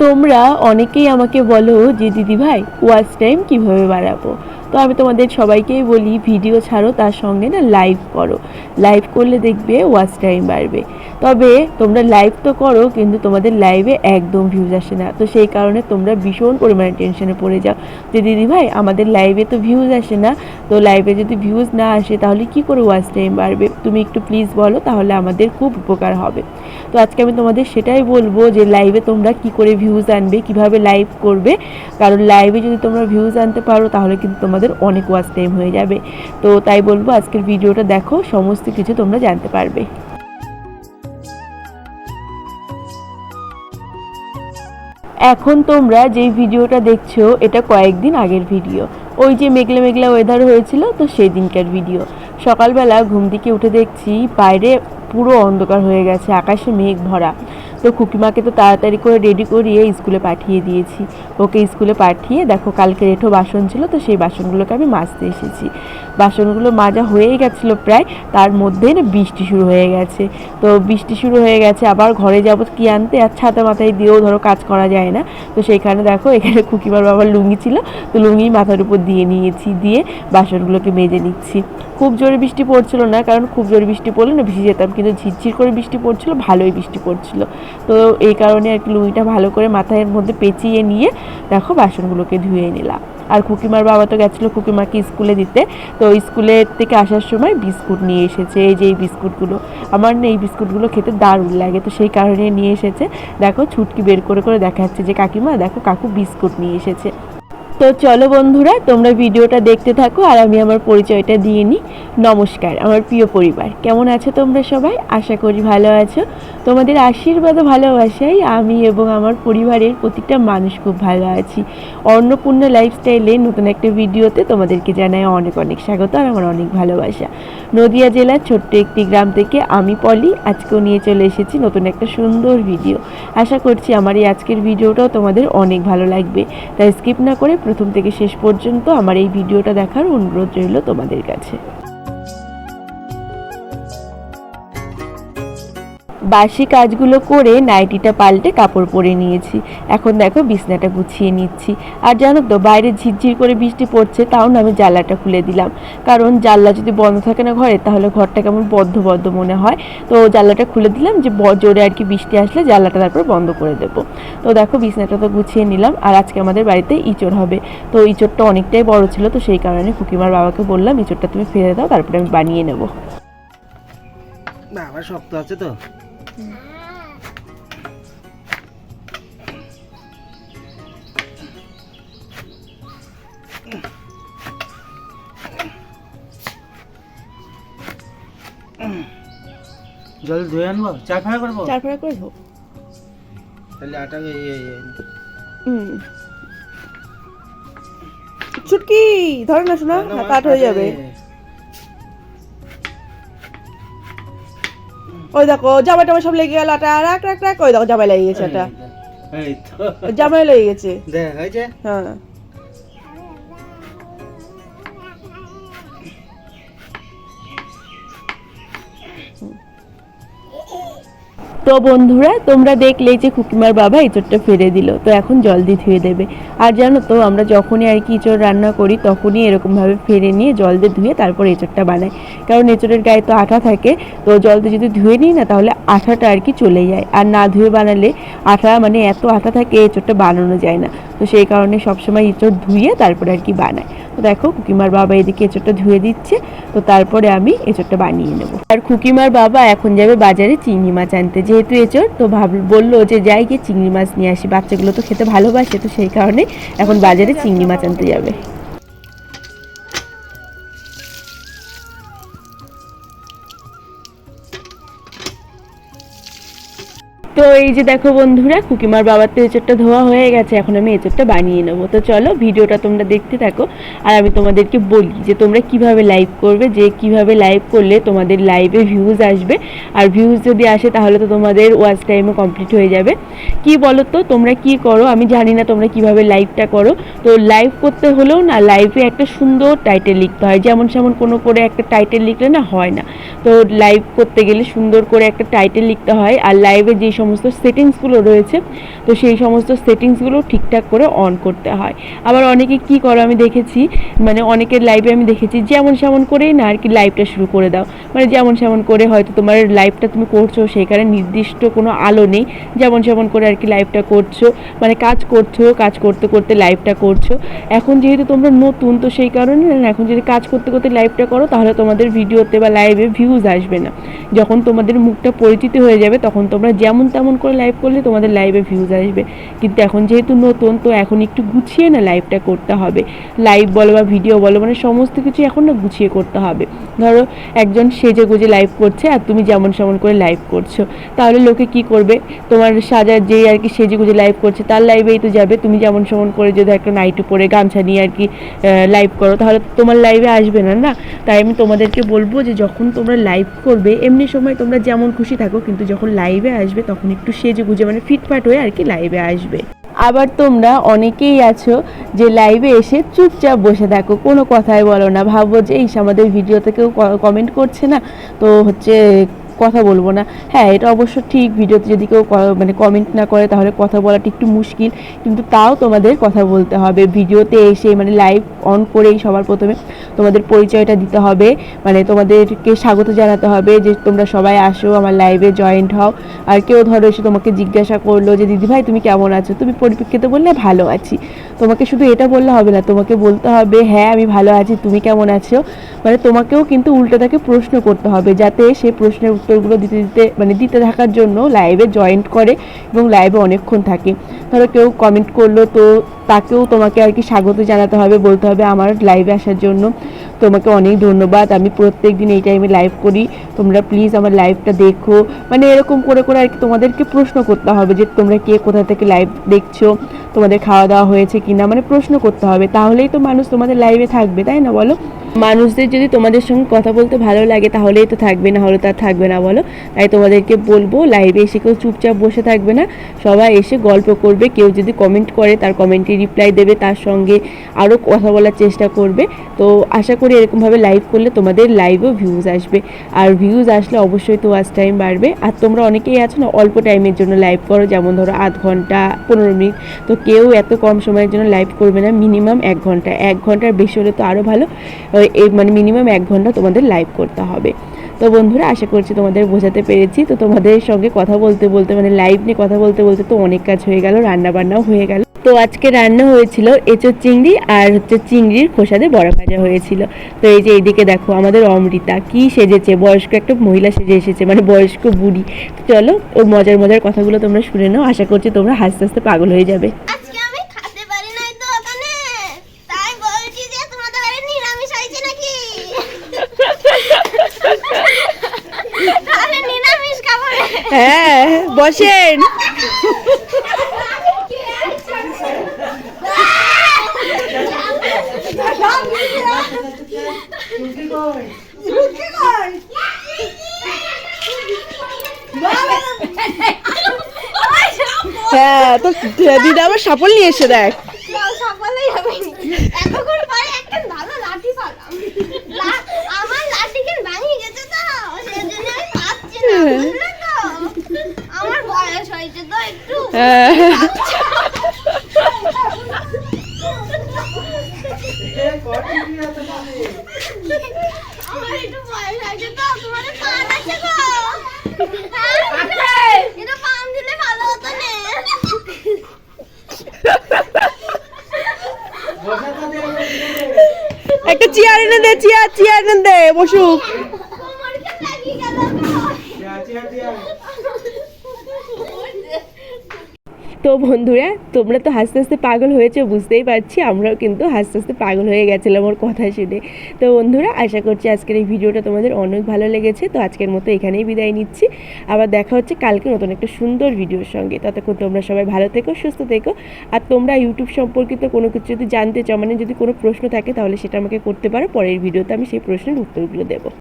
তোমরা অনেকেই আমাকে বলো যে দিদি ভাই ওয়াচ টাইম কীভাবে বাড়াবো? তো আমি তোমাদের সবাইকেই বলি, ভিডিও ছাড়ো, তার সঙ্গে না লাইভ করো। লাইভ করলে দেখবে ওয়াচ টাইম বাড়বে। তবে তোমরা লাইভ তো করো, কিন্তু তোমাদের লাইভে একদম ভিউজ আসে না। তো সেই কারণে তোমরা ভীষণ পরিমাণে টেনশনে পড়ে যাও। যে দিদি ভাই, আমাদের লাইভে তো ভিউজ আসে না। তো লাইভে যদি ভিউজ না আসে, তাহলে কি করে ওয়াচ টাইম বাড়বে? তুমি একটু প্লিজ বলো, তাহলে আমাদের খুব উপকার হবে। তো আজকে আমি তোমাদের সেটাই বলব যে লাইভে তোমরা কি করে ভিউজ আনবে, কীভাবে লাইভ করবে। কারণ লাইভে যদি তোমরা ভিউজ আনতে পারো, তাহলে কিন্তু তোমাদের অনেক ওয়াচ টাইম হয়ে যাবে। তো তাই বলব আজকের ভিডিওটা দেখো, সমস্ত কিছু তোমরা জানতে পারবে। এখন তোমরা যেই ভিডিওটা দেখছ, এটা কয়েকদিন আগের ভিডিও। ওই যে মেঘলা মেঘলা ওয়েদার হয়েছিল, তো সেই দিনকার ভিডিও। সকালবেলা ঘুম থেকে উঠে দেখছি বাইরে পুরো অন্ধকার হয়ে গেছে, আকাশে মেঘ ভরা। তো খুকিমাকে তো তাড়াতাড়ি করে রেডি করিয়ে স্কুলে পাঠিয়ে দিয়েছি। ওকে স্কুলে পাঠিয়ে দেখো, কালকে রেঠো বাসন ছিল তো সেই বাসনগুলোকে আমি মাজতে এসেছি। বাসনগুলো মাজা হয়েই গেছিল প্রায়, তার মধ্যে না বৃষ্টি শুরু হয়ে গেছে। তো বৃষ্টি শুরু হয়ে গেছে, আবার ঘরে যাব কি আনতে? আর ছাতা মাথায় দিয়েও ধরো কাজ করা যায় না। তো সেইখানে দেখো, এখানে খুকিমার বাবার লুঙ্গি ছিল, তো লুঙ্গি মাথার উপর দিয়ে নিয়েছি, দিয়ে বাসনগুলোকে মেজে নিচ্ছি। খুব জোরে বৃষ্টি পড়ছিল না, কারণ খুব জোরে বৃষ্টি পড়লে না ভিজে যেতাম, কিন্তু ঝিরঝির করে বৃষ্টি পড়ছিল, ভালোই বৃষ্টি পড়ছিল। তো এই কারণে আর কি লুঙ্গিটা ভালো করে মাথায় মধ্যে পেঁচিয়ে নিয়ে, দেখো বাসনগুলোকে ধুয়ে নিলাম। আর খুকিমার বাবা তো গেছিল কুকিমাকে স্কুলে দিতে। তো স্কুলে থেকে আসার সময় বিস্কুট নিয়ে এসেছে। এই যে এই বিস্কুটগুলো, আমার না এই বিস্কুটগুলো খেতে দারুণ লাগে। তো সেই কারণে নিয়ে এসেছে। দেখো ছুটকি বের করে করে দেখাচ্ছে যে, কাকিমা, দেখো কাকু বিস্কুট নিয়ে এসেছে। তো চলো বন্ধুরা, তোমরা ভিডিওটা দেখতে থাকো আর আমি আমার পরিচয়টা দিয়ে নিই। নমস্কার, আমার প্রিয় পরিবার, কেমন আছো তোমরা সবাই? আশা করি ভালো আছো। তোমাদের আশীর্বাদ ভালোবাসাই আমি এবং আমার পরিবারের প্রতিটা মানুষ খুব ভালো আছি। অন্নপূর্ণা লাইফস্টাইলে নতুন একটা ভিডিওতে তোমাদেরকে জানাই অনেক অনেক স্বাগত আর আমার অনেক ভালোবাসা। নদিয়া জেলার ছোট্ট একটি গ্রাম থেকে আমি পলি, আজকেও নিয়ে চলে এসেছি নতুন একটা সুন্দর ভিডিও। আশা করছি আমার এই আজকের ভিডিওটাও তোমাদের অনেক ভালো লাগবে। তাই স্কিপ না করে প্রথম থেকে শেষ পর্যন্ত আমার এই ভিডিওটা দেখার অনুরোধ রইল তোমাদের কাছে। বাসি কাজগুলো করে নাইটিটা পাল্টে কাপড় পরে নিয়েছি। এখন দেখো বিছনাটা গুছিয়ে নিচ্ছি। আর জানো তো, বাইরে ঝিরঝির করে বৃষ্টি পড়ছে, তাও না আমি জানলাটা খুলে দিলাম। কারণ জানলা যদি বন্ধ থাকে না ঘরে, তাহলে ঘরটা কেমন বদ্ধ বদ্ধ মনে হয়। তো জানলাটা খুলে দিলাম যে জোরে আর কি বৃষ্টি আসলে জানলাটা তারপর বন্ধ করে দেবো। তো দেখো বিছনাটা তো গুছিয়ে নিলাম, আর আজকে আমাদের বাড়িতে ইঁচড় হবে। তো ইঁচড়টা অনেকটাই বড় ছিল, তো সেই কারণে ফুকিমার বাবাকে বললাম, ইঁচড়টা তুমি ফেলে দাও, তারপরে আমি বানিয়ে নেব। বাবা শক্ত আছে তো। জল ধুয়ে আনব? চা ফেরা করব? চার ফাড়া করে হোক তাহলে আটা ইয়ে ইয়ে হুম। ছুটকি ধরে না শোনা না, কাট হয়ে যাবে। ওই দেখো জামা টামা সব লেগে গেল আটা। রাখ রাখ রাখ। ওই দেখো জামাই লেগে গেছে এটা এই তো। জামাই লেগে গেছে। দেখ হয়েছে? হ্যাঁ। তো বন্ধুরা, তোমরা দেখলেই যে খুকিমার বাবা এঁচড়টা ফেলে দিল। তো এখন জলদি ধুয়ে দেবে। আর জানো তো, আমরা যখনই আর কি এঁচড় রান্না করি, তখনই এরকমভাবে ফেলে নিয়ে জল দিয়ে ধুয়ে তারপর এঁচড়টা বানাই কারণ এঁচড়ের গায়ে তো আঠা থাকে, তো জল দিয়ে যদি ধুয়ে নিই না, তাহলে আঠাটা আর কি চলে যায়। আর না ধুয়ে বানালে আঠা মানে এত আঠা থাকে এঁচড়টা বানানো যায় না। তো সেই কারণে সবসময় এঁচড় ধুয়ে তারপরে আর কি বানায় তো দেখো, কুকিমার বাবা এদিকে এঁচড়টা ধুয়ে দিচ্ছে, তো তারপরে আমি এঁচড়টা বানিয়ে নেব। আর কুকিমার বাবা এখন যাবে বাজারে চিংড়ি মাছ আনতে। যেহেতু এঁচড়, তো ভাব, বলল যে যাই গিয়ে চিংড়ি মাছ নিয়ে আসি। বাচ্চাগুলো তো খেতে ভালোবাসে, তো সেই কারণে এখন বাজারে চিংড়ি মাছ আনতে যাবে। তো এই যে দেখো বন্ধুরা, কুকিমার বাবার তো এঁচড়টা ধোয়া হয়ে গেছে, এখন আমি এঁচড়টা বানিয়ে নেব। তো চলো ভিডিওটা তোমরা দেখতে থাকো, আর আমি তোমাদেরকে বলি যে তোমরা কীভাবে লাইভ করবে, যে কীভাবে লাইভ করলে তোমাদের লাইভে ভিউজ আসবে। আর ভিউজ যদি আসে, তাহলে তো তোমাদের ওয়াচ টাইমও কমপ্লিট হয়ে যাবে। কি বলো তো তোমরা কি করো, আমি জানি না তোমরা কীভাবে লাইভটা করো। তো লাইভ করতে হলেও না লাইভে একটা সুন্দর টাইটেল লিখতে হয়। যেমন সেমন কোনো করে একটা টাইটেল লিখলে না হয় না। তো লাইভ করতে গেলে সুন্দর করে একটা টাইটেল লিখতে হয়। আর লাইভে যে সমস্ত সমস্ত সেটিংসগুলো রয়েছে, তো সেই সমস্ত সেটিংসগুলো ঠিকঠাক করে অন করতে হয়। আবার অনেকে কি করো, আমি দেখেছি মানে অনেকের লাইভে আমি দেখেছি, যেমন সেমন করেই না আর কি লাইভটা শুরু করে দাও। মানে যেমন সেমন করে হয়তো তোমার লাইভটা তুমি করছ, সেখানে নির্দিষ্ট কোনো আলো নেই, যেমন সেমন করে আর কি লাইভটা করছ। মানে কাজ করছ, কাজ করতে করতে লাইভটা করছ। এখন যেহেতু তোমরা নতুন, তো সেই কারণে এখন যদি কাজ করতে করতে লাইভটা করো, তাহলে তোমাদের ভিডিওতে বা লাইভে ভিউজ আসবে না। যখন তোমাদের মুখটা পরিচিত হয়ে যাবে, তখন তোমরা যেমন তেমন করে লাইভ করলে তোমাদের লাইভে ভিউজ আসবে। কিন্তু এখন যেহেতু নতুন, তো এখন একটু গুছিয়ে না লাইভটা করতে হবে। লাইভ বলো বা ভিডিও বলো মানে সমস্ত কিছু এখন না গুছিয়ে করতে হবে। ধরো, একজন সেজে গুজে লাইভ করছে আর তুমি যেমন সেমন করে লাইভ করছ। তাহলে লোকে কি করবে? তোমার সাজার যে আর কি সেজে গুজে লাইভ করছে, তার লাইভেই তো যাবে। তুমি যেমন সেমন করে যদি একটা নাইটি পরে গামছা নিয়ে আর কি লাইভ করো, তাহলে তোমার লাইভে আসবে না না? তাই আমি তোমাদেরকে বলব যে যখন তোমরা লাইভ করবে, এমনি সময় তোমরা যেমন খুশি থাকো, কিন্তু যখন লাইভে আসবে, তখন একটু সেজে গুজে মানে ফিটফাট হয়ে আর কি লাইভে আসবে। আবার তোমরা অনেকেই আছো যে লাইভে এসে চুপচাপ বসে থাকো, কোনো কথাই বলো না। ভাবো যে এই আমাদের ভিডিওতে কেউ কমেন্ট করছে না? তো হচ্ছে কথা বলব না। হ্যাঁ এটা অবশ্য ঠিক, ভিডিওতে যদি কেউ মানে কমেন্ট না করে, তাহলে কথা বলাটা একটু মুশকিল। কিন্তু তাও তোমাদের কথা বলতে হবে। ভিডিওতে এসে মানে লাইভ অন করেই সবার প্রথমে তোমাদের পরিচয়টা দিতে হবে। মানে তোমাদেরকে স্বাগত জানাতে হবে যে তোমরা সবাই আসো, আমার লাইভে জয়েন্ট হও। আর কেউ ধরো এসে তোমাকে জিজ্ঞাসা করল যে দিদিভাই তুমি কেমন আছো? তুমি পরিপ্রেক্ষিতে বললে ভালো আছি। তোমাকে শুধু এটা বললে হবে না, তোমাকে বলতে হবে হ্যাঁ আমি ভালো আছি, তুমি কেমন আছো? মানে তোমাকেও কিন্তু উল্টো তাকে প্রশ্ন করতে হবে, যাতে সে প্রশ্নের উত্তরগুলো দিতে দিতে মানে দিতে থাকার জন্য লাইভে জয়েন্ট করে এবং লাইভে অনেকক্ষণ থাকে। ধরো কেউ কমেন্ট করল, তো তাকেও তোমাকে আর কি স্বাগত জানাতে হবে বলতে হবে আমার লাইভে আসার জন্য। তোমাকে অনেক ধন্যবাদ। আমি প্রত্যেক দিন এই টাইমে লাইভ করি। তোমরা প্লিজ আমার লাইভটা দেখো। মানে এরকম করে করে আর কি তোমাদেরকে প্রশ্ন করতে হবে যে তোমরা কে কোথা থেকে লাইভ দেখছ, তোমাদের খাওয়া দাওয়া হয়েছে কিনা? মানে প্রশ্ন করতে হবে। তাহলেই তো মানুষ তোমাদের লাইভে থাকবে, তাই না বলো? মানুষদের যদি তোমাদের সঙ্গে কথা বলতে ভালো লাগে, তাহলেই তো থাকবে না হলে তার থাকবে না, বলো? তাই তোমাদেরকে বলব লাইভে এসে কেউ চুপচাপ বসে থাকবে না। সবাই এসে গল্প করবে। কেউ যদি কমেন্ট করে, তার কমেন্টে রিপ্লাই দেবে। তার সঙ্গে আরও কথা বলার চেষ্টা করবে। তো আশা করি এরকমভাবে লাইভ করলে তোমাদের লাইভও ভিউজ আসবে। আর ভিউজ আসলে অবশ্যই তো ওয়াচ টাইম বাড়বে। আর তোমরা অনেকেই আছো না, অল্প টাইমের জন্য লাইভ করো, যেমন ধরো আধ ঘণ্টা, পনেরো মিনিট। তো কেউ এত কম সময়ের জন্য লাইভ করবে না মিনিমাম এক ঘণ্টা। এক ঘণ্টার বেশি হলে তো আরও ভালো। এই মানে মিনিমাম এক ঘণ্টা তোমাদের লাইভ করতে হবে। তো বন্ধুরা, আশা করছি তোমাদের বোঝাতে পেরেছি। তো তোমাদের সঙ্গে কথা বলতে বলতে মানে লাইভ নিয়ে কথা বলতে বলতে তো অনেক কাজ হয়ে গেল রান্না বান্নাও হয়ে গেল। তো আজকে রান্না হয়েছিল এঁচোর চিংড়ি আর হচ্ছে চিংড়ির খোসাতে বড়া ভাজা হয়েছিল। তো এই যে এইদিকে দেখো আমাদের অমৃতা কি সেজেছে, বয়স্ক একটা মহিলা সেজে এসেছে মানে বয়স্ক বুড়ি। তো চলো ওর মজার মজার কথাগুলো তোমরা শুনে নাও, আশা করছি তোমরা হাসতে হাসতে পাগল হয়ে যাবে আজকে আমি খেতে পারি নাই তো ওখানে তাই বলছি যে তোমাদের বাড়ি নিরামিষ হয়েছে নাকি তাহলে নিরামিষ খাব রে। হ্যাঁ বসেন। হ্যাঁ তো দিদা আবার সাফল নিয়ে এসে দেখ। আমার গেছে তো? সেজন্য আমি পাচ্ছি না। বয়স হয়েছে তো একটু। হ্যাঁ। আমার একটু বয়স হয়েছে তো তোমার পান আছে গো। হ্যাঁ এটা পান দিলে ভালো হতো না। একটা চেয়ার এনে দে চেয়ার চেয়ার এনে দে বসুক। লাগিয়ে গেল তো বন্ধুরা, তোমরা তো হাসতে হাসতে পাগল হয়েছে, বুঝতেই পারছি। আমরাও কিন্তু হাসতে হাসতে পাগল হয়ে গেছিলাম ওর কথা শুনে। তো বন্ধুরা, আশা করছি আজকের এই ভিডিওটা তোমাদের অনেক ভালো লেগেছে। তো আজকের মতো এখানেই বিদায় নিচ্ছি। আবার দেখা হচ্ছে কালকে নতুন একটা সুন্দর ভিডিওর সঙ্গে। ততক্ষণ তোমরা সবাই ভালো থেকো, সুস্থ থেকো। আর তোমরা ইউটিউব সম্পর্কিত কোনো কিছু যদি জানতে চাও মানে যদি কোনো প্রশ্ন থাকে, তাহলে সেটা আমাকে করতে পারো। পরের ভিডিওতে আমি সেই প্রশ্নের উত্তরগুলো দেবো।